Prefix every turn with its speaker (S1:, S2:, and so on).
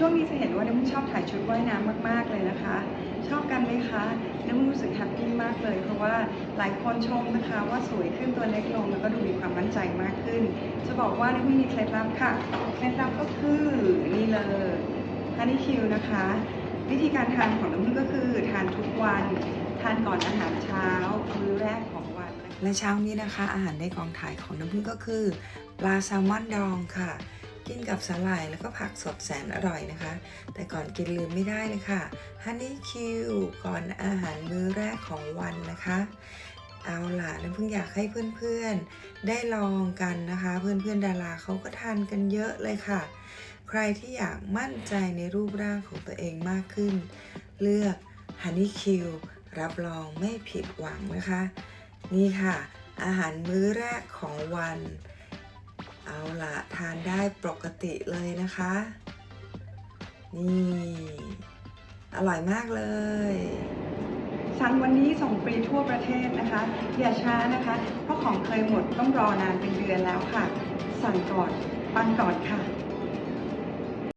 S1: ช่วงนี้จะเห็นว่าน้ำมึงชอบถ่ายชุดว่ายน้ำมาก ๆ เลยนะคะ ชอบกันไหมคะน้ำมึงรู้สึกแฮปปี้มากเลย เพราะว่าหลายคนชมนะคะ ว่าสวยขึ้นตัวเล็กลงแล้วก็ดูมีความมั่นใจมากขึ้น จะบอกว่าน้ำมึงมีเคล็ดลับค่ะเคล็ดลับก็คือนี่เลยฮันนี่คิวนะคะ วิธีการทานของน้ำมึงก็คือทานทุกวันทานก่อนอาหารเช้ามื้อแรกของวัน
S2: และเช้านี้นะคะ อาหารในกองถ่ายของน้ำพึ่งก็คือปลาแซลมอนดองค่ะ กินกับสาหร่ายแล้วก็ผักสดแสนอร่อยนะคะ แต่ก่อนกินลืมไม่ได้เลยค่ะฮันนี่คิวก่อนอาหารมื้อแรกของวันนะคะ เอาล่ะน้ำพึ่งอยากให้เพื่อนๆ ได้ลองกันนะคะ เพื่อนๆดาราเขาก็ทานกันเยอะเลยค่ะ ใครที่อยากมั่นใจในรูปร่างของตัวเองมากขึ้น เลือก Honey Q รับรองไม่ผิดหวังนะคะ นี่ค่ะ อาหารมื้อแรกของวัน ละทานได้ปกติเลยนะคะ นี่ อร่อยมากเลย
S1: สั่งวันนี้ส่งฟรีทั่วประเทศนะคะ อย่าช้านะคะ เพราะของเคยหมดต้องรอนานเป็นเดือนแล้วค่ะ สั่งก่อนปังก่อนค่ะ